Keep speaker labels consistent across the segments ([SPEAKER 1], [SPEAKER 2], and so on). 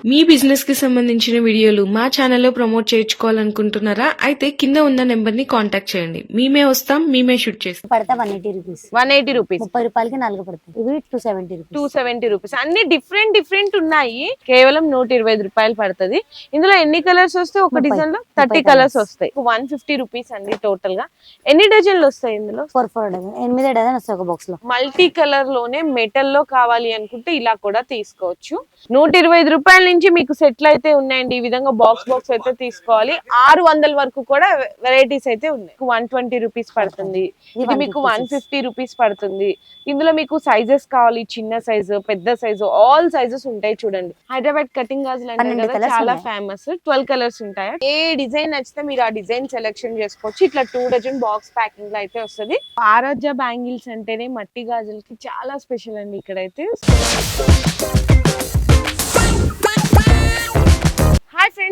[SPEAKER 1] మీ బిజినెస్కి సంబంధించిన వీడియోలు మా ఛానల్లో ప్రమోట్ చేయించుకోవాలనుకుంటున్నారా? అయితే కింద ఉన్న నెంబర్ని కాంటాక్ట్ చేయండి. మేమే వస్తాం మేమే షూట్ చేస్తాం.
[SPEAKER 2] పడతా one eighty rupees
[SPEAKER 3] one eighty rupees
[SPEAKER 2] ముప్పై రూపాయలకి నాలుగు పడతాయి. ఇవి two seventy
[SPEAKER 3] two
[SPEAKER 2] rupees
[SPEAKER 3] seventy rupees అన్ని డిఫరెంట్ డిఫరెంట్ ఉన్నాయి. కేవలం నూట ఇరవై ఐదు రూపాయలు పడుతుంది. ఇందులో ఎన్ని కలర్స్ వస్తాయి? ఒక.
[SPEAKER 2] డిజైన్లో
[SPEAKER 3] థర్టీ కలర్స్. వస్తాయి. వన్ ఫిఫ్టీ రూపీస్ అండి టోటల్గా. ఎన్ని డజన్లు వస్తాయి ఇందులో?
[SPEAKER 2] ఫోర్ ఫోర్ డజన్ ఎనిమిది డజన్ వస్తాయి ఒక బాక్స్లో.
[SPEAKER 3] మల్టీ కలర్లోనే మెటల్లో కావాలి అనుకుంటే ఇలా కూడా తీసుకోవచ్చు. నూట ఇరవై ఐదు రూపాయల నుంచి మీకు సెట్లు అయితే ఉన్నాయండి. ఈ విధంగా బాక్స్ బాక్స్ అయితే తీసుకోవాలి. ఆరు వందల వరకు కూడా వెరైటీస్ అయితే ఉన్నాయి. వన్ ట్వంటీ రూపీస్ పడుతుంది. ఇది మీకు వన్ ఫిఫ్టీ రూపీస్ పడుతుంది. ఇందులో మీకు సైజెస్ కావాలి. చిన్న సైజు పెద్ద సైజు ఆల్ సైజెస్ ఉంటాయి చూడండి. హైదరాబాద్ కటింగ్ గాజులు అంటే కదా చాలా. ఫేమస్ ట్వెల్వ్ కలర్స్ ఉంటాయి? ఏ డిజైన్ నచ్చితే మీరు ఆ డిజైన్ సెలెక్షన్ చేసుకోవచ్చు. ఇట్లా టూ డజన్ బాక్స్ ప్యాకింగ్లో అయితే వస్తుంది. ఆరాధ్య బ్యాంగిల్స్ అంటేనే మట్టి గాజులకి చాలా స్పెషల్ అండి ఇక్కడైతే.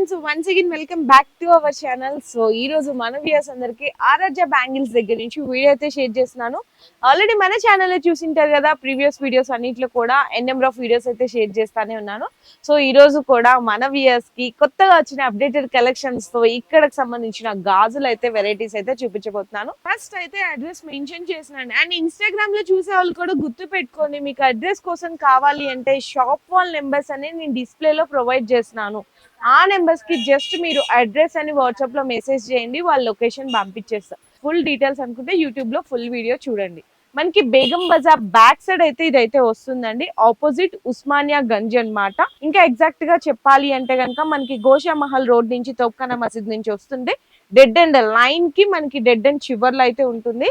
[SPEAKER 3] Friends once again welcome back to our channel so ఈ రోజు మన వ్యూస్ అందరికి ఆరాధ్య బ్యాంగిల్స్ దగ్గర నుంచి వీడియో అయితే షేర్ చేస్తున్నాను. ఆల్రెడీ మన ఛానల్ చూసింటారు కదా ప్రీవియస్ వీడియోస్ అన్నింటిలో కూడా ఎన్ నెంబర్ ఆఫ్ వీడియోస్ అయితే షేర్ చేస్తానే ఉన్నాను. సో ఈ రోజు కూడా మన కి కొత్తగా వచ్చిన అప్డేటెడ్ కలెక్షన్స్తో ఇక్కడకి సంబంధించిన గాజులు అయితే వెరైటీస్ అయితే చూపించబోతున్నాను. ఫస్ట్ అయితే అడ్రస్ మెన్షన్ చేసినాను అండ్ ఇన్స్టాగ్రామ్లో చూసే వాళ్ళు కూడా గుర్తు పెట్టుకోండి మీకు అడ్రస్ కోసం కావాలి అంటే షాప్ వాల్ నెంబర్స్ అనేది నేను డిస్ప్లేలో ప్రొవైడ్ చేస్తున్నాను. ఆ నెంబర్స్కి జస్ట్ మీరు అడ్రస్ అని వాట్సాప్లో మెసేజ్ చేయండి వాళ్ళ లొకేషన్ పంపించేస్తారు ఫుల్ డీటెయిల్స్ అనుకుంటే యూట్యూబ్లో ఫుల్ వీడియో చూడండి. మనకి బేగం బజార్ బ్యాక్ సైడ్ అయితే ఇదైతే వస్తుందండి. ఆపోజిట్ ఉస్మానియా గంజ్ అన్నమాట. ఇంకా ఎగ్జాక్ట్గా చెప్పాలి అంటే కనుక మనకి గోషా మహల్ రోడ్ నుంచి తోప్ఖానా మసీద్ నుంచి వస్తుంటే డెడ్ అండ్ లైన్కి మనకి డెడ్ అండ్ చివర్లో అయితే ఉంటుంది.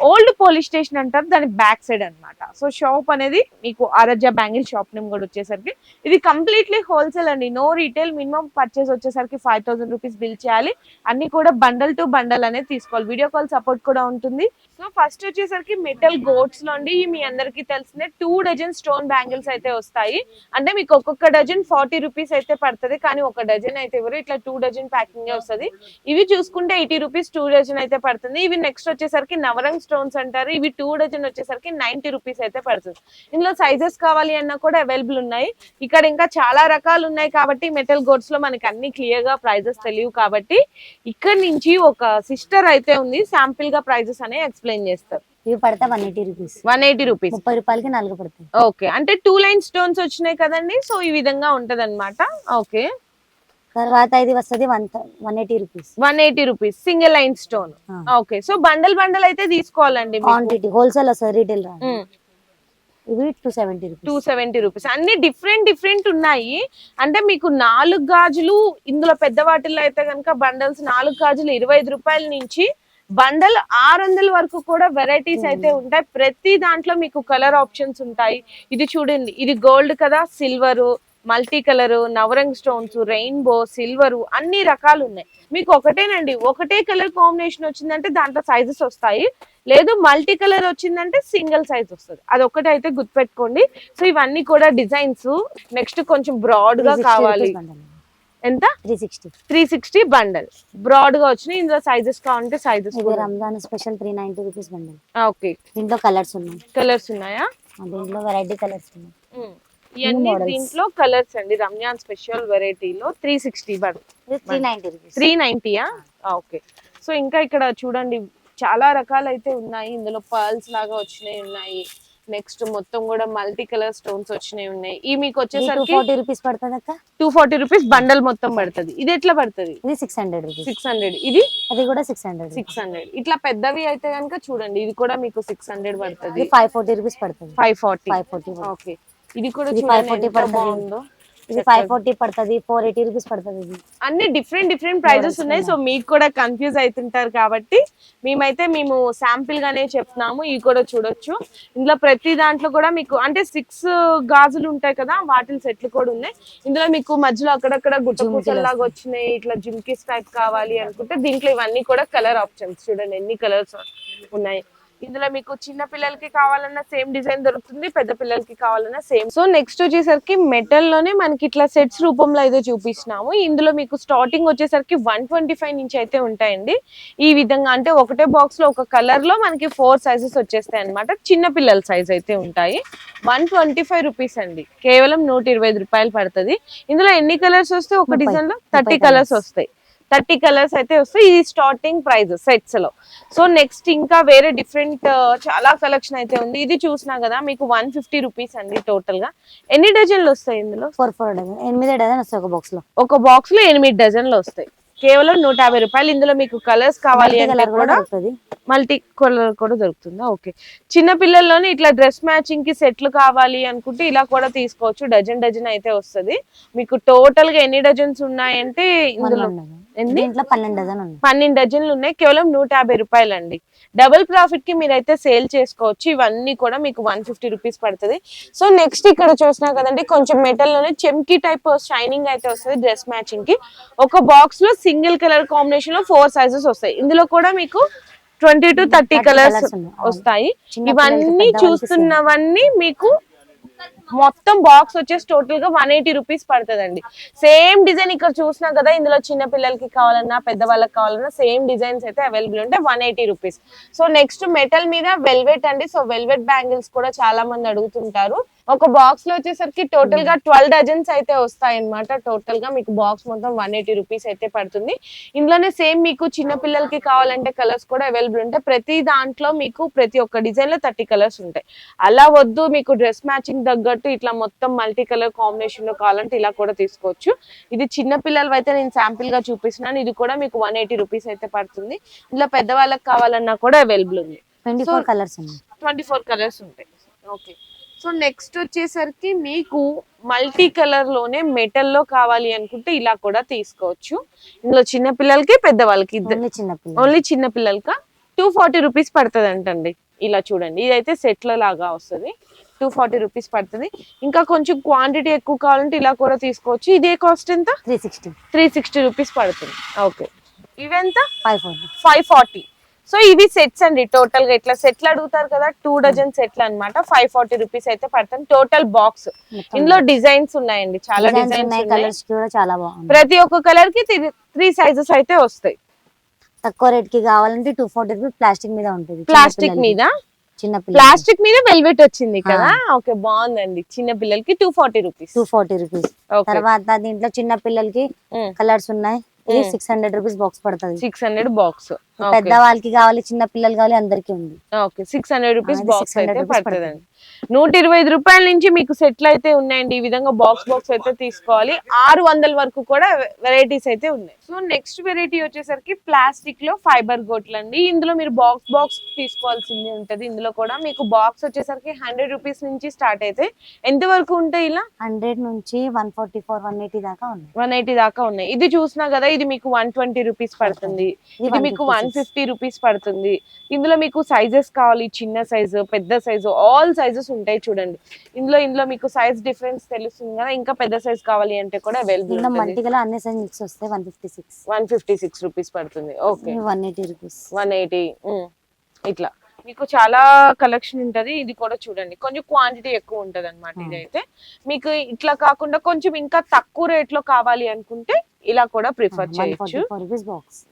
[SPEAKER 3] ఓల్డ్ పోలీస్ స్టేషన్ అంటారు దాని బ్యాక్ సైడ్ అన్నమాట. సో షాప్ అనేది మీకు ఆరాధ్య బ్యాంగిల్ షాప్ నేమ్ కూడా వచ్చేసరికి ఇది కంప్లీట్లీ హోల్సేల్ అండి. నో రీటైల్ మినిమం పర్చేస్ వచ్చేసరికి ఫైవ్ థౌసండ్ రూపీస్ బిల్ చేయాలి. అన్ని కూడా బండల్ టు బండల్ అనేది తీసుకోవాలి. వీడియో కాల్ సపోర్ట్ కూడా ఉంటుంది. సో ఫస్ట్ వచ్చేసరికి మెటల్ గోట్స్లో అండి మీ అందరికీ తెలిసిందే టూ డజన్ స్టోన్ బ్యాంగిల్స్ అయితే వస్తాయి. అంటే మీకు ఒక్కొక్క డజన్ ఫార్టీ రూపీస్ అయితే పడుతుంది కానీ ఒక డజన్ అయితే ఇవ్వరు. ఇట్లా టూ డజన్ ప్యాకింగ్ వస్తుంది. ఇవి చూసుకుంటే ఎయిటీ రూపీస్ టూ డజన్ అయితే పడుతుంది. ఇవి నెక్స్ట్ వచ్చేసరికి నవరంగ్ స్టోన్స్ అంటారు. ఇవి టూ డజన్ వచ్చేసరికి నైన్టీ రూపీస్ అయితే పడుతుంది. ఇందులో సైజెస్ కావాలి అన్నా కూడా అవైలబుల్ ఉన్నాయి. ఇక్కడ ఇంకా చాలా రకాలు ఉన్నాయి కాబట్టి మెటల్ గోడ్స్లో మనకి అన్ని క్లియర్గా ప్రైజెస్ తెలియవు కాబట్టి ఇక్కడ నుంచి ఒక సిస్టర్ అయితే ఉంది. శాంపిల్గా ప్రైజెస్ అనేవి ఎక్స్ప్లెయిన్ చేస్తారు.
[SPEAKER 2] ఇవి పడతా one eighty rupees
[SPEAKER 3] one eighty rupees
[SPEAKER 2] ముప్పై రూపాయలకి నాలుగు పడతాయి.
[SPEAKER 3] ఓకే అంటే టూ లైన్ స్టోన్స్ వచ్చినాయి కదండి. సో ఈ విధంగా ఉంటది అనమాట ఓకే
[SPEAKER 2] తర్వాత ఇది వస్తుంది one one eighty rupees
[SPEAKER 3] one eighty rupees single line stone okay so bundle bundle అయితే తీసుకోవాలండి
[SPEAKER 2] క్వాంటిటీ హోల్సేల్ వస్తుంది రీటైల్ ఇవి two seventy
[SPEAKER 3] two
[SPEAKER 2] rupees
[SPEAKER 3] seventy rupees అన్ని డిఫరెంట్ డిఫరెంట్ ఉన్నాయి. అంటే మీకు నాలుగు గాజులు ఇందులో పెద్ద వాటిల్లో అయితే కనుక బండల్స్ నాలుగు గాజులు ఇరవై ఐదు రూపాయల నుంచి బండల్ ఆరు వందల వరకు కూడా వెరైటీస్ అయితే ఉంటాయి. ప్రతి దాంట్లో మీకు కలర్ ఆప్షన్స్ ఉంటాయి. ఇది చూడండి ఇది గోల్డ్ కదా silver multi colour Navrang stones rainbow silver అన్ని రకాలు ఉన్నాయి. మీకు ఒకటేనండి ఒకటే కలర్ కాంబినేషన్ వచ్చిందంటే దాంట్లో సైజెస్ వస్తాయి. లేదు మల్టీ కలర్ వచ్చిందంటే సింగిల్ సైజ్ వస్తుంది. అది ఒకటి అయితే గుర్తుపెట్టుకోండి. సో ఇవన్నీ కూడా డిజైన్స్. నెక్స్ట్ కొంచెం బ్రాడ్గా కావాలి. ఎంత?
[SPEAKER 2] Three sixty.
[SPEAKER 3] Three sixty bundle. బ్రాడ్గా వచ్చినాయి. ఇందులో సైజెస్ కావాలంటే sizes
[SPEAKER 2] Ramzan special three ninety rupees bundle.
[SPEAKER 3] Okay.
[SPEAKER 2] దీంట్లో కలర్స్ ఉన్నాయి.
[SPEAKER 3] కలర్స్ ఉన్నాయా?
[SPEAKER 2] దీంట్లో వెరైటీ కలర్స్ ఉన్నాయి.
[SPEAKER 3] ఇవన్నీ. దీంట్లో కలర్స్ అండి. రంజాన్ స్పెషల్ వెరైటీలో త్రీ సిక్స్టీ
[SPEAKER 2] ఇది త్రీ నైన్టీ
[SPEAKER 3] త్రీ నైన్టీయా ఓకే సో ఇంకా ఇక్కడ చూడండి చాలా రకాలు అయితే ఉన్నాయి. ఇందులో పర్ల్స్ లాగా వచ్చినాయి ఉన్నాయి. నెక్స్ట్ మొత్తం కూడా మల్టీ కలర్ స్టోన్స్ వచ్చినాయి ఉన్నాయి. ఈ మీకు వచ్చేసరికి
[SPEAKER 2] ఫార్టీ రూపీస్ పడుతుంది అక్క?
[SPEAKER 3] టూ ఫార్టీ రూపీస్ బండల్ మొత్తం పడుతుంది. ఇది ఎట్లా పడుతుంది?
[SPEAKER 2] ఇది సిక్స్ హండ్రెడ్
[SPEAKER 3] సిక్స్ హండ్రెడ్ ఇది?
[SPEAKER 2] అది కూడా సిక్స్ హండ్రెడ్
[SPEAKER 3] సిక్స్ హండ్రెడ్ ఇట్లా పెద్దవి అయితే కనుక చూడండి ఇది కూడా మీకు సిక్స్ హండ్రెడ్ పడుతుంది.
[SPEAKER 2] ఫైవ్ ఫార్టీ రూపీస్ పడుతుంది.
[SPEAKER 3] Five forty
[SPEAKER 2] five forty
[SPEAKER 3] okay ఇది కూడా చూడండి
[SPEAKER 2] 540
[SPEAKER 3] ఎంత
[SPEAKER 2] పడుతుంది.
[SPEAKER 3] బాగుందో.
[SPEAKER 2] ఇది ఫైవ్ ఫార్టీ పడుతుంది ఫోర్ ఎయిటీ రూపీస్ పడుతుంది ఇది.
[SPEAKER 3] అన్ని డిఫరెంట్ డిఫరెంట్ ప్రైజెస్ ఉన్నాయి. సో మీకు కూడా కన్ఫ్యూజ్ అవుతుంటారు కాబట్టి మేమైతే మేము శాంపిల్ గానే చెప్తున్నాము. ఇవి కూడా చూడొచ్చు. ఇందులో ప్రతి దాంట్లో కూడా మీకు అంటే సిక్స్ గాజులు ఉంటాయి కదా వాటి సెట్లు కూడా ఉన్నాయి. ఇందులో మీకు మధ్యలో అక్కడక్కడ గుట్ట పూసలు లాగా వచ్చినాయి. ఇట్లా జిమ్కిస్ టైప్ కావాలి అనుకుంటే దీంట్లో ఇవన్నీ కూడా కలర్ ఆప్షన్స్ చూడండి. ఎన్ని కలర్స్ ఉన్నాయి. ఇందులో మీకు చిన్న పిల్లలకి కావాలన్నా సేమ్ డిజైన్ దొరుకుతుంది పెద్ద పిల్లలకి కావాలన్నా సేమ్ సో నెక్స్ట్ వచ్చేసరికి మెటల్లోనే మనకి ఇట్లా సెట్స్ రూపంలో అయితే చూపిస్తున్నాము. ఇందులో మీకు స్టార్టింగ్ వచ్చేసరికి వన్ ట్వంటీ ఫైవ్ నుంచి అయితే ఉంటాయండి. ఈ విధంగా అంటే ఒకటే బాక్స్లో ఒక కలర్లో మనకి ఫోర్ సైజెస్ వచ్చేస్తాయి అనమాట చిన్న పిల్లల సైజ్ అయితే ఉంటాయి. వన్ ట్వంటీ ఫైవ్ రూపీస్ అండి. కేవలం నూట ఇరవై రూపాయలు పడుతుంది. ఇందులో ఎన్ని కలర్స్ వస్తాయి? ఒక. డిజైన్లో థర్టీ కలర్స్. వస్తాయి. థర్టీ కలర్స్ అయితే వస్తాయి. ఇది స్టార్టింగ్ ప్రైస్ సెట్స్లో. సో నెక్స్ట్ ఇంకా వేరే డిఫరెంట్ చాలా కలెక్షన్ అయితే ఉంది. ఇది చూసినా కదా మీకు వన్ ఫిఫ్టీ రూపీస్ అండి టోటల్గా. ఎన్ని డజన్లు వస్తాయి ఇందులో?
[SPEAKER 2] ఫోర్ ఫోర్ డజన్ ఎనిమిది డజన్ వస్తాయి ఒక బాక్స్లో.
[SPEAKER 3] ఒక బాక్స్లో ఎనిమిది డజన్లు వస్తాయి. కేవలం నూట యాభై రూపాయలు. ఇందులో మీకు కలర్స్ కావాలి అంటే
[SPEAKER 2] కూడా
[SPEAKER 3] మల్టీ కలర్ కూడా దొరుకుతుందా? ఓకే. చిన్న పిల్లల్లోనే ఇట్లా డ్రెస్ మ్యాచింగ్కి సెట్లు కావాలి అనుకుంటే ఇలా కూడా తీసుకోవచ్చు. డజన్ డజన్ అయితే వస్తది. మీకు టోటల్గా ఎన్ని డజన్స్ ఉన్నాయంటే ఇందులో
[SPEAKER 2] దీంట్లో పన్నెండు డజన్
[SPEAKER 3] పన్నెండు డజన్లు ఉన్నాయి. కేవలం నూట యాభై రూపాయలు అండి డబుల్ ప్రాఫిట్కి మీరైతే సేల్ చేసుకోవచ్చు. ఇవన్నీ కూడా మీకు వన్ ఫిఫ్టీ రూపీస్ పడుతుంది. సో నెక్స్ట్ ఇక్కడ చూసినా కదండి కొంచెం మెటల్లోనే చెమ్కి టైప్ షైనింగ్ అయితే వస్తుంది డ్రెస్ మ్యాచింగ్కి. ఒక బాక్స్లో సింగిల్ కలర్ కాంబినేషన్లో ఫోర్ సైజెస్ వస్తాయి. ఇందులో కూడా మీకు ట్వంటీ టు థర్టీ
[SPEAKER 2] 30
[SPEAKER 3] కలర్స్. వస్తాయి. ఇవన్నీ చూస్తున్నవన్నీ మీకు మొత్తం బాక్స్ వచ్చేసి టోటల్గా వన్ ఎయిటీ రూపీస్ పడుతుందండి. సేమ్ డిజైన్ ఇక్కడ చూసినా కదా ఇందులో చిన్న పిల్లలకి కావాలన్నా పెద్ద వాళ్ళకి కావాలన్నా సేమ్ డిజైన్స్ అయితే అవైలబుల్ ఉంటాయి one eighty rupees so next metal మీద వెల్వెట్ అండి. సో వెల్వెట్ బ్యాంగిల్స్ కూడా చాలా మంది అడుగుతుంటారు. ఒక బాక్స్లో వచ్చేసరికి టోటల్గా ట్వెల్వ్ డజన్స్ అయితే వస్తాయి అనమాట టోటల్గా మీకు బాక్స్ మొత్తం వన్ ఎయిటీ రూపీస్ అయితే పడుతుంది. ఇందులోనే సేమ్ మీకు చిన్న పిల్లలకి కావాలంటే కలర్స్ కూడా అవైలబుల్ ఉంటాయి. ప్రతి దాంట్లో మీకు ప్రతి ఒక్క డిజైన్లో థర్టీ కలర్స్ ఉంటాయి. అలా వద్దు మీకు డ్రెస్ మ్యాచింగ్ తగ్గట్టు ఇట్లా మొత్తం మల్టీ కలర్ కాంబినేషన్లో కావాలంటే ఇలా కూడా తీసుకోవచ్చు. ఇది చిన్న పిల్లలు అయితే నేను శాంపిల్గా చూపిస్తున్నాను. ఇది కూడా మీకు వన్ ఎయిటీ రూపీస్ అయితే పడుతుంది. ఇందులో పెద్దవాళ్ళకి కావాలన్నా కూడా అవైలబుల్ ఉంది.
[SPEAKER 2] Twenty four colours
[SPEAKER 3] twenty four colours ఉంటాయి. ఓకే. సో నెక్స్ట్ వచ్చేసరికి మీకు మల్టీ కలర్లోనే మెటల్లో కావాలి అనుకుంటే ఇలా కూడా తీసుకోవచ్చు. ఇందులో చిన్న పిల్లలకి పెద్దవాళ్ళకి ఇద్దరు
[SPEAKER 2] ఓన్లీ చిన్న పిల్లలు
[SPEAKER 3] ఓన్లీ చిన్న పిల్లలకి? టూ ఫార్టీ రూపీస్ పడుతుంది అంటండి ఇలా చూడండి. ఇదైతే సెట్ల లాగా వస్తుంది. టూ ఫార్టీ రూపీస్ పడుతుంది. ఇంకా కొంచెం క్వాంటిటీ ఎక్కువ కావాలంటే ఇలా కూడా తీసుకోవచ్చు. ఇదే కాస్ట్ ఎంత?
[SPEAKER 2] Three sixty
[SPEAKER 3] three sixty rupees పడుతుంది. Okay ఇవెంత?
[SPEAKER 2] Five four
[SPEAKER 3] five forty so ఇవి సెట్స్ అండి. టోటల్గా ఇట్లా సెట్లు అడుగుతారు కదా టూ డజన్ సెట్లు అన్నమాట. ఫైవ్ ఫార్టీ రూపీస్ అయితే పడుతుంది. టోటల్ బాక్స్ ఇందులో డిజైన్స్ ఉన్నాయండి. చాలా
[SPEAKER 2] డిజైన్స్
[SPEAKER 3] డిజైన్స్
[SPEAKER 2] ఉన్నాయి.
[SPEAKER 3] ఉన్నాయి.
[SPEAKER 2] కలర్స్ కూడా చాలా బాగుంది
[SPEAKER 3] ప్రతి ఒక్క కలర్కి త్రీ సైజెస్ అయితే వస్తాయి.
[SPEAKER 2] తక్కువ రేట్కి కావాలంటే టూ ఫార్టీ రూపీస్ ప్లాస్టిక్ మీద ఉంటుంది.
[SPEAKER 3] ప్లాస్టిక్. మీద?
[SPEAKER 2] చిన్న
[SPEAKER 3] ప్లాస్టిక్ మీద వెల్వెట్ వచ్చింది కదా? ఓకే బాగుందండి. చిన్న పిల్లలకి two forty rupees
[SPEAKER 2] two forty rupees తర్వాత దీంట్లో చిన్న పిల్లలకి కలర్స్ ఉన్నాయి. సిక్స్ హండ్రెడ్ రూపీస్ బాక్స్ పడుతుంది.
[SPEAKER 3] సిక్స్ హండ్రెడ్ బాక్స్
[SPEAKER 2] పెద్ద వాళ్ళకి కావాలి చిన్న పిల్లలు కావాలి అందరికి ఉంది.
[SPEAKER 3] Okay. Six hundred rupees box
[SPEAKER 2] 600
[SPEAKER 3] అయితే పడుతుందండి నూట ఇరవై ఐదు రూపాయల నుంచి మీకు సెట్లు అయితే ఉన్నాయండి. ఈ విధంగా బాక్స్ బాక్స్ అయితే తీసుకోవాలి. ఆరు వందల వరకు కూడా వెరైటీస్ అయితే ఉన్నాయి. సో నెక్స్ట్ వెరైటీ వచ్చేసరికి ప్లాస్టిక్లో ఫైబర్ గోట్లు అండి. ఇందులో మీరు బాక్స్ బాక్స్ తీసుకోవాల్సింది ఉంటది. ఇందులో కూడా మీకు బాక్స్ వచ్చేసరికి హండ్రెడ్ రూపీస్ నుంచి స్టార్ట్ అయితే ఎంత వరకు ఉంటాయి ఇలా?
[SPEAKER 2] హండ్రెడ్ నుంచి one forty four one eighty దాకా ఉన్నాయి.
[SPEAKER 3] వన్ ఎయిటీ దాకా ఉన్నాయి. ఇది చూసినా కదా ఇది మీకు వన్ ట్వంటీ రూపీస్ పడుతుంది.
[SPEAKER 2] ఇది
[SPEAKER 3] ఇది మీకు వన్
[SPEAKER 2] 156.
[SPEAKER 3] ఫిఫ్టీ రూపీస్ పడుతుంది. ఇందులో మీకు సైజెస్ కావాలి చిన్న సైజు పెద్ద సైజు ఆల్ సైజెస్ ఉంటాయి చూడండి. ఇందులో ఇందులో మీకు సైజ్ డిఫరెన్స్ తెలుస్తుంది కదా ఇంకా పెద్ద సైజ్ కావాలి అంటే కూడా అవైలబుల్
[SPEAKER 2] అన్ని సైజ్ మిక్స్ వస్తాయి one fifty six.
[SPEAKER 3] One fifty six rupees పడుతుంది. Okay.
[SPEAKER 2] One eighty rupees.
[SPEAKER 3] One eighty. ఇట్లా. మీకు చాలా కలెక్షన్ ఉంటది. ఇది కూడా చూడండి. కొంచెం క్వాంటిటీ ఎక్కువ ఉంటది అనమాట. ఇదైతే. మీకు ఇట్లా కాకుండా కొంచెం ఇంకా తక్కువ రేట్లో కావాలి అనుకుంటే ఇలా కూడా ప్రిఫర్
[SPEAKER 2] వన్
[SPEAKER 3] చేయొచ్చు.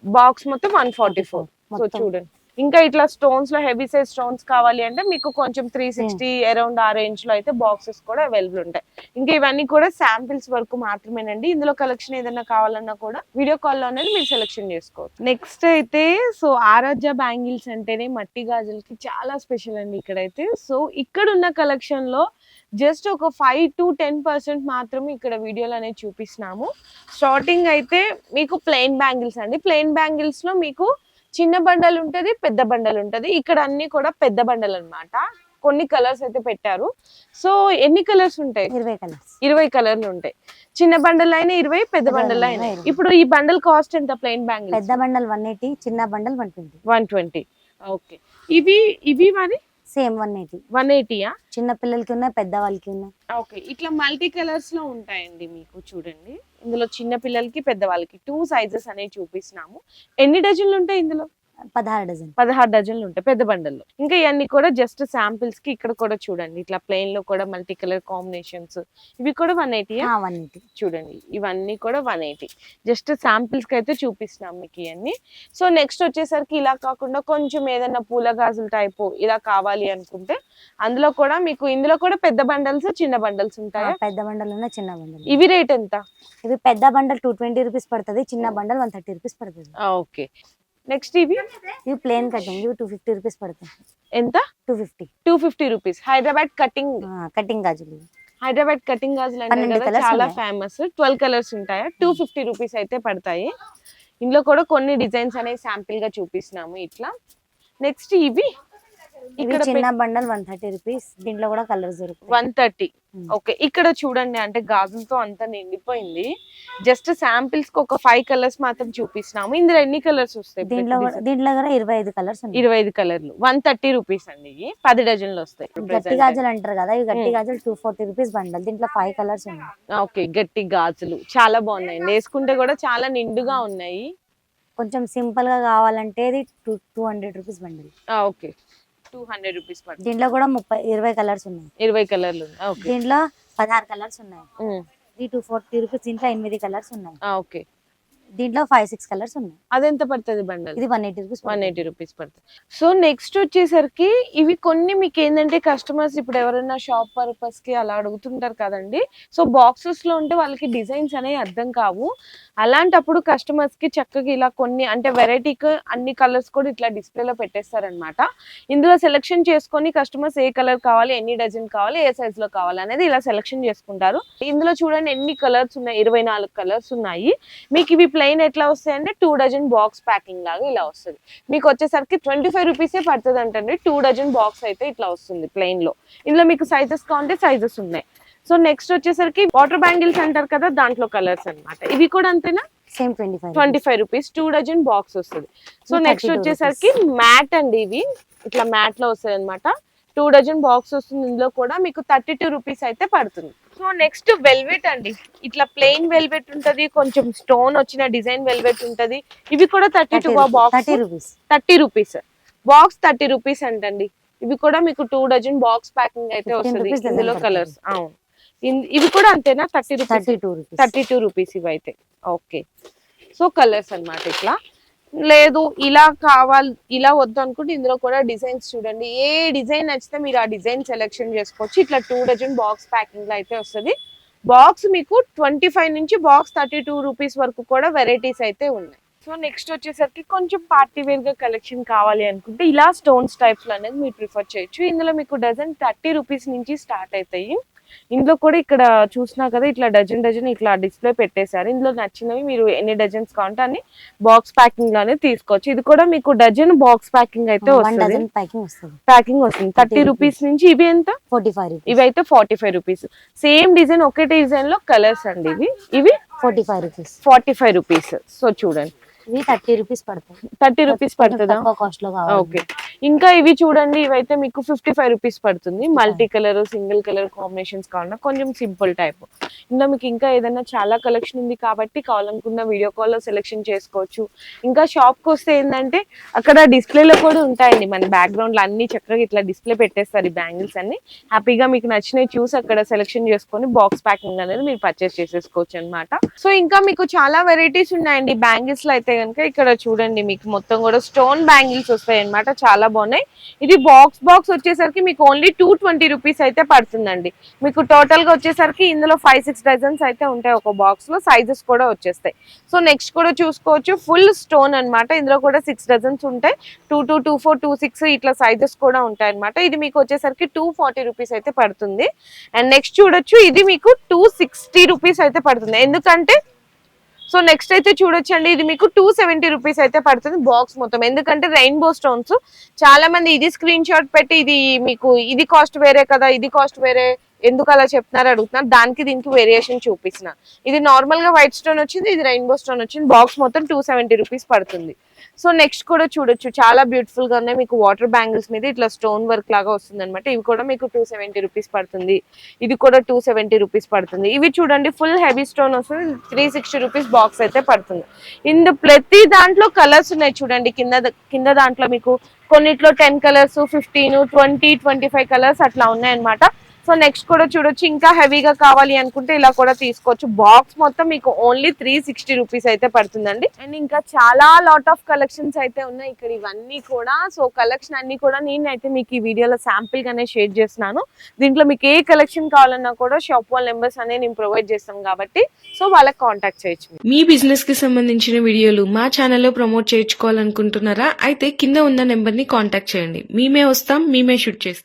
[SPEAKER 2] బాక్స్
[SPEAKER 3] మొత్తం వన్ ఫార్టీ ఫోర్ సో. చూడండి. ఇంకా ఇట్లా స్టోన్స్లో హెవీ సైజ్ స్టోన్స్ కావాలి అంటే మీకు కొంచెం త్రీ సిక్స్టీ అరౌండ్ ఆ రేంజ్లో అయితే బాక్సెస్ కూడా అవైలబుల్ ఉంటాయి. ఇంకా ఇవన్నీ కూడా శాంపిల్స్ వరకు మాత్రమేనండి. ఇందులో కలెక్షన్ ఏదైనా కావాలన్నా కూడా వీడియో కాల్లో అనేది మీరు సెలెక్షన్ చేసుకోవచ్చు. నెక్స్ట్ అయితే సో ఆరాధ్య బ్యాంగిల్స్ అంటేనే మట్టి గాజులకి చాలా స్పెషల్ అండి ఇక్కడైతే. సో ఇక్కడ ఉన్న కలెక్షన్లో జస్ట్ ఒక ఫైవ్ టు టెన్ పర్సెంట్ మాత్రమే ఇక్కడ వీడియోలు అనేది చూపిస్తున్నాము. స్టార్టింగ్ అయితే మీకు ప్లెయిన్ బ్యాంగిల్స్ అండి. ప్లెయిన్ బ్యాంగిల్స్లో మీకు చిన్న బండలు ఉంటది పెద్ద బండలు ఉంటది. ఇక్కడ అన్ని కూడా పెద్ద బండలు అన్నమాట. కొన్ని కలర్స్ అయితే పెట్టారు. సో ఎన్ని కలర్స్ ఉంటాయి?
[SPEAKER 2] ఇరవై కలర్స్.
[SPEAKER 3] ఇరవై కలర్లు ఉంటాయి. చిన్న బండల్ అయినా ఇరవై పెద్ద బండల్ అయినా. ఇప్పుడు ఈ బండల్ కాస్ట్ ఎంత ప్లెయిన్ బ్యాంగిల్స్
[SPEAKER 2] పెద్ద బండల్ వన్ ఎయిటీ చిన్న bundle one twenty.
[SPEAKER 3] One twenty. Okay. ఇవి ఇవి మరి?
[SPEAKER 2] సేమ్ వన్ ఎయిటీ
[SPEAKER 3] వన్ ఎయిటీయా
[SPEAKER 2] చిన్న పిల్లలకి ఉన్నాయి పెద్ద వాళ్ళకి ఉన్నాయి.
[SPEAKER 3] ఓకే. ఇట్లా మల్టీ కలర్స్లో ఉంటాయండి మీకు చూడండి. ఇందులో చిన్న పిల్లలకి పెద్ద వాళ్ళకి. టూ సైజెస్ అనేవి చూపిస్తున్నాము. ఎన్ని డజన్లు ఉంటాయి ఇందులో?
[SPEAKER 2] పదహారు డజన్
[SPEAKER 3] పదహారు డజన్లు ఉంటాయి పెద్ద బండల్లో. ఇంకా ఇవన్నీ కూడా జస్ట్ శాంపిల్స్కి ఇక్కడ కూడా చూడండి. ఇట్లా ప్లెయిన్లో కూడా మల్టీ కలర్ కాంబినేషన్స్ ఇవి కూడా వన్ ఎయిటీ
[SPEAKER 2] వన్ ఎయిటీ
[SPEAKER 3] చూడండి. ఇవన్నీ కూడా వన్ ఎయిటీ జస్ట్ శాంపిల్స్కి అయితే చూపిస్తున్నాం మీకు ఇవన్నీ సో నెక్స్ట్ వచ్చేసరికి ఇలా కాకుండా కొంచెం ఏదైనా పూల గాజుల టైపు ఇలా కావాలి అనుకుంటే అందులో కూడా మీకు ఇందులో కూడా పెద్ద బండల్స్ చిన్న బండల్స్ ఉంటాయా?
[SPEAKER 2] పెద్ద బండల్ చిన్న బండల్.
[SPEAKER 3] ఇవి రేట్ ఎంత?
[SPEAKER 2] ఇవి పెద్ద బండల్ టూ ట్వంటీ రూపీస్ పడుతుంది చిన్న బండల్ వన్ థర్టీ రూపీస్ పడుతుంది.
[SPEAKER 3] ఓకే. నెక్స్ట్ ఇవి
[SPEAKER 2] ఇవి ప్లేన్ కటింగ్ ఇవి టూ ఫిఫ్టీ రూపీస్ పడుతుంది
[SPEAKER 3] ఎంత?
[SPEAKER 2] Two fifty
[SPEAKER 3] two fifty rupees Hyderabad cutting
[SPEAKER 2] cutting గాజులు.
[SPEAKER 3] హైదరాబాద్ కటింగ్ గాజులు అంటే చాలా. ఫేమస్ ట్వెల్వ్ కలర్స్ ఉంటాయా? టూ ఫిఫ్టీ రూపీస్ అయితే పడతాయి. ఇందులో కూడా కొన్ని డిజైన్స్ అనేవి శాంపిల్గా చూపిస్తున్నాము ఇట్లా. నెక్స్ట్ ఇవి
[SPEAKER 2] ఇవి
[SPEAKER 3] ఇక్కడ
[SPEAKER 2] చిన్న బండల్ వన్ థర్టీ రూపీస్. దీంట్లో కూడా కలర్స్ దొరుకుతాయి.
[SPEAKER 3] One thirty. ఓకే. ఇక్కడ చూడండి అంటే గాజులతో అంతా నిండిపోయింది. జస్ట్ శాంపిల్స్కి ఒక ఫైవ్ కలర్స్ మాత్రం చూపిస్తున్నాము. ఇందులో ఎన్ని కలర్స్ వస్తాయి?
[SPEAKER 2] దీంట్లో? దీంట్లో కూడా ఇరవై ఐదు కలర్స్
[SPEAKER 3] ఇరవై ఐదు కలర్లు. వన్ థర్టీ రూపీస్ అండి ఇవి. పది డజన్లు వస్తాయి
[SPEAKER 2] గట్టి గాజులు అంటారు కదా ఇవి గట్టి. గాజులు టూ ఫార్టీ రూపీస్ బండల్. దీంట్లో ఫైవ్ కలర్స్ ఉన్నాయి.
[SPEAKER 3] ఓకే. గట్టి గాజులు. చాలా బాగున్నాయి వేసుకుంటే కూడా చాలా నిండుగా ఉన్నాయి.
[SPEAKER 2] కొంచెం సింపుల్గా కావాలంటే ఇది two two hundred rupees bundle.
[SPEAKER 3] Okay. Two hundred rupees పడుతుంది.
[SPEAKER 2] దీంట్లో కూడా ముప్పై ఇరవై కలర్స్ ఉన్నాయి.
[SPEAKER 3] ఇరవై కలర్లు
[SPEAKER 2] దీంట్లో పదహారు కలర్స్ ఉన్నాయి. ఇది టూ ఫార్టీ రూపీస్ దీంట్లో ఎనిమిది కలర్స్ ఉన్నాయి.
[SPEAKER 3] ఓకే.
[SPEAKER 2] దీంట్లో ఫైవ్ సిక్స్ కలర్స్ ఉన్నాయి.
[SPEAKER 3] అదెంత పడుతుంది బండల్?
[SPEAKER 2] ఇది one eighty rupees
[SPEAKER 3] one eighty rupees పడుతుంది. సో నెక్స్ట్ వచ్చేసరికి ఇవి కొన్ని మీకు ఏంటంటే కస్టమర్స్ ఇప్పుడు ఎవరైనా షాప్ పర్పస్కి అలా అడుగుతుంటారు కదండి. సో బాక్సెస్లో ఉంటే వాళ్ళకి డిజైన్స్ అనేవి అర్థం కావు. అలాంటప్పుడు కస్టమర్స్కి చక్కగా ఇలా కొన్ని అంటే వెరైటీకి అన్ని కలర్స్ కూడా ఇట్లా డిస్ప్లేలో పెట్టేస్తారనమాట ఇందులో సెలెక్షన్ చేసుకొని కస్టమర్స్ ఏ కలర్ కావాలి ఎన్ని డజన్ కావాలి ఏ సైజ్లో కావాలి అనేది ఇలా సెలెక్షన్ చేసుకుంటారు. ఇందులో చూడండి ఎన్ని కలర్స్ ఉన్నాయి ఇరవై నాలుగు కలర్స్ ఉన్నాయి. మీకు ఇవి ప్లెయిన్ ఎట్లా వస్తాయి అంటే టూ డజన్ బాక్స్ ప్యాకింగ్ లాగా ఇలా వస్తుంది. మీకు వచ్చేసరికి ట్వంటీ ఫైవ్ రూపీసే పడుతుంది అంటండి టూ డజన్ బాక్స్ అయితే ఇట్లా వస్తుంది ప్లెయిన్లో. ఇందులో మీకు సైజెస్ కావాలంటే సైజెస్ ఉన్నాయి. సో నెక్స్ట్ వచ్చేసరికి వాటర్ బ్యాంగిల్స్ అంటారు కదా దాంట్లో కలర్స్ అన్నమాట. ఇవి కూడా అంతేనా?
[SPEAKER 2] Same twenty five
[SPEAKER 3] twenty five rupees two dozen box వస్తుంది. సో నెక్స్ట్
[SPEAKER 2] 32
[SPEAKER 3] వచ్చేసరికి మ్యాట్ అండి ఇవి. ఇట్లా మ్యాట్లో వస్తాయి అనమాట టూ డజన్ బాక్స్ వస్తుంది ఇందులో కూడా మీకు థర్టీ టూ రూపీస్ అయితే పడుతుంది. సో నెక్స్ట్ వెల్వెట్ అండి. ఇట్లా ప్లెయిన్ వెల్వెట్ ఉంటది కొంచెం స్టోన్ వచ్చిన డిజైన్ వెల్వెట్ ఉంటది. ఇవి కూడా thirty two box
[SPEAKER 2] thirty rupees.
[SPEAKER 3] Thirty rupees. Box thirty rupees అంటండి. ఇవి కూడా మీకు టూ డజన్ బాక్స్ ప్యాకింగ్ అయితే
[SPEAKER 2] 15
[SPEAKER 3] వస్తుంది. ఇందులో. కలర్స్ అవును. ఇవి కూడా అంతేనా? Thirty rupees?
[SPEAKER 2] Thirty two rupees.
[SPEAKER 3] Thirty two rupees ఇవి అయితే ఓకే. సో కలర్స్ అన్నమాట ఇట్లా. లేదు ఇలా కావాలి ఇలా వద్దు అనుకుంటే ఇందులో కూడా డిజైన్స్ చూడండి. ఏ డిజైన్ నచ్చితే మీరు ఆ డిజైన్ సెలెక్షన్ చేసుకోవచ్చు. ఇట్లా టూ డజన్ బాక్స్ ప్యాకింగ్లో అయితే వస్తుంది. బాక్స్ మీకు ట్వంటీ ఫైవ్ నుంచి బాక్స్ థర్టీ టూ రూపీస్ వరకు కూడా వెరైటీస్ అయితే ఉన్నాయి. సో నెక్స్ట్ వచ్చేసరికి కొంచెం పార్టీ వేర్గా కలెక్షన్ కావాలి అనుకుంటే ఇలా స్టోన్స్ టైప్స్ అనేది మీరు ప్రిఫర్ చేయొచ్చు. ఇందులో మీకు డజన్ థర్టీ రూపీస్ నుంచి స్టార్ట్ అవుతాయి. ఇందులో కూడా ఇక్కడ చూసినా కదా ఇట్లా డజన్ డజన్ ఇట్లా డిస్ప్లే పెట్టేశారు. ఇందులో నచ్చినవి మీరు ఎన్ని డజన్స్ కావాలంటే అన్ని బాక్స్ ప్యాకింగ్లోనే తీసుకోవచ్చు. ఇది కూడా మీకు డజన్ బాక్స్ ప్యాకింగ్ అయితే వస్తుంది.
[SPEAKER 2] ప్యాకింగ్ వస్తుంది.
[SPEAKER 3] ప్యాకింగ్ వస్తుంది. Thirty rupees. నుంచి ఇవి ఎంత?
[SPEAKER 2] ఫోర్టీ ఫైవ్
[SPEAKER 3] ఇవి అయితే forty five rupees. Same design ఒకే డిజైన్లో కలర్స్ అండి ఇవి. ఇవి
[SPEAKER 2] forty five rupees.
[SPEAKER 3] Forty five rupees. So చూడండి.
[SPEAKER 2] ఇవి థర్టీ రూపీస్ పడతాయి.
[SPEAKER 3] థర్టీ రూపీస్ పడుతుందా?
[SPEAKER 2] కాస్ట్లో
[SPEAKER 3] ఓకే. ఇంకా ఇవి చూడండి ఇవైతే మీకు ఫిఫ్టీ ఫైవ్ రూపీస్ పడుతుంది. Multi colour single colour combinations కావాలన్నా కొంచెం సింపుల్ టైప్. ఇందులో మీకు ఇంకా ఏదైనా చాలా కలెక్షన్ ఉంది కాబట్టి కావాలనుకున్న వీడియో కాల్లో సెలెక్షన్ చేసుకోవచ్చు. ఇంకా షాప్కి వస్తే ఏంటంటే అక్కడ డిస్ప్లేలో కూడా ఉంటాయండి. మన బ్యాక్గ్రౌండ్లో అన్ని చక్కగా ఇట్లా డిస్ప్లే పెట్టేస్తారు ఈ బ్యాంగిల్స్ అన్ని. హ్యాపీగా మీకు నచ్చినవి చూసి అక్కడ సెలెక్షన్ చేసుకొని బాక్స్ ప్యాకింగ్ అనేది మీరు పర్చేస్ చేసేసుకోవచ్చు అన్నమాట. సో ఇంకా మీకు చాలా వెరైటీస్ ఉన్నాయండి బ్యాంగిల్స్లో అయితే కనుక ఇక్కడ చూడండి మీకు మొత్తం కూడా స్టోన్ బ్యాంగిల్స్ వస్తాయి అనమాట చాలా బాగున్నాయి. ఇది బాక్స్ బాక్స్ వచ్చేసరికి మీకు ఓన్లీ టూ ట్వంటీ రూపీస్ అయితే పడుతుందండి. మీకు టోటల్గా వచ్చేసరికి ఇందులో ఫైవ్ సిక్స్ డజన్స్ అయితే ఉంటాయి ఒక బాక్స్లో సైజెస్ కూడా వచ్చేస్తాయి. సో నెక్స్ట్ కూడా చూసుకోవచ్చు ఫుల్ స్టోన్ అన్నమాట. ఇందులో కూడా సిక్స్ డజన్స్ ఉంటాయి. Two two two four two six ఇట్లా సైజెస్ కూడా ఉంటాయి అన్నమాట ఇది మీకు వచ్చేసరికి టూ ఫార్టీ రూపీస్ అయితే పడుతుంది. అండ్ నెక్స్ట్ చూడొచ్చు ఇది మీకు టూ సిక్స్టీ రూపీస్ అయితే పడుతుంది. ఎందుకంటే సో నెక్స్ట్ అయితే చూడొచ్చండి. ఇది మీకు టూ సెవెంటీ రూపీస్ అయితే పడుతుంది బాక్స్ మొత్తం. ఎందుకంటే రెయిన్బో స్టోన్స్. చాలా మంది ఇది స్క్రీన్ షాట్ పెట్టి ఇది మీకు ఇది కాస్ట్ వేరే కదా ఇది కాస్ట్ వేరే ఎందుకు అలా చెప్తున్నారు అడుగుతున్నారు. దానికి దీనికి వేరియేషన్ చూపిస్తున్నా. ఇది నార్మల్గా వైట్ స్టోన్ వచ్చింది ఇది రెయిన్బో స్టోన్ వచ్చింది. బాక్స్ మొత్తం టూ సెవెంటీ రూపీస్ పడుతుంది. సో నెక్స్ట్ కూడా చూడొచ్చు. చాలా బ్యూటిఫుల్గా ఉన్నాయి. మీకు వాటర్ బ్యాంగిల్స్ మీద ఇట్లా స్టోన్ వర్క్ లాగా వస్తుంది అనమాట ఇవి కూడా మీకు టూ సెవెంటీ రూపీస్ పడుతుంది. ఇది కూడా టూ సెవెంటీ రూపీస్ పడుతుంది. ఇవి చూడండి ఫుల్ హెవీ స్టోన్ వస్తుంది. త్రీ సిక్స్టీ రూపీస్ బాక్స్ అయితే పడుతుంది. ఇందు ప్రతి దాంట్లో కలర్స్ ఉన్నాయి చూడండి. కింద కింద దాంట్లో మీకు కొన్నిట్లో ten colours fifteen twenty twenty five colours అట్లా ఉన్నాయన్నమాట. సో నెక్స్ట్ కూడా చూడొచ్చు. ఇంకా హెవీగా కావాలి అనుకుంటే ఇలా కూడా తీసుకోవచ్చు. బాక్స్ మొత్తం మీకు ఓన్లీ త్రీ సిక్స్టీ రూపీస్ అయితే పడుతుందండి. అండ్ ఇంకా చాలా లాట్ ఆఫ్ కలెక్షన్స్ అయితే ఉన్నాయి ఇక్కడ ఇవన్నీ కూడా. సో కలెక్షన్ అన్ని కూడా నేనైతే మీకు ఈ వీడియోలో శాంపిల్ గానే షేర్ చేస్తున్నాను. దీంట్లో మీకు ఏ కలెక్షన్ కావాలన్నా కూడా షాప్ వాళ్ళ నెంబర్స్ అనే నేను ప్రొవైడ్ చేస్తాను కాబట్టి. సో వాళ్ళకి కాంటాక్ట్ చేయొచ్చు.
[SPEAKER 1] మీ బిజినెస్కి సంబంధించిన వీడియోలు మా ఛానల్లో ప్రమోట్ చేయించుకోవాలనుకుంటున్నారా? అయితే కింద ఉన్న నెంబర్ని కాంటాక్ట్ చేయండి. మేమే వస్తాం మేమే షూట్ చేస్తాం.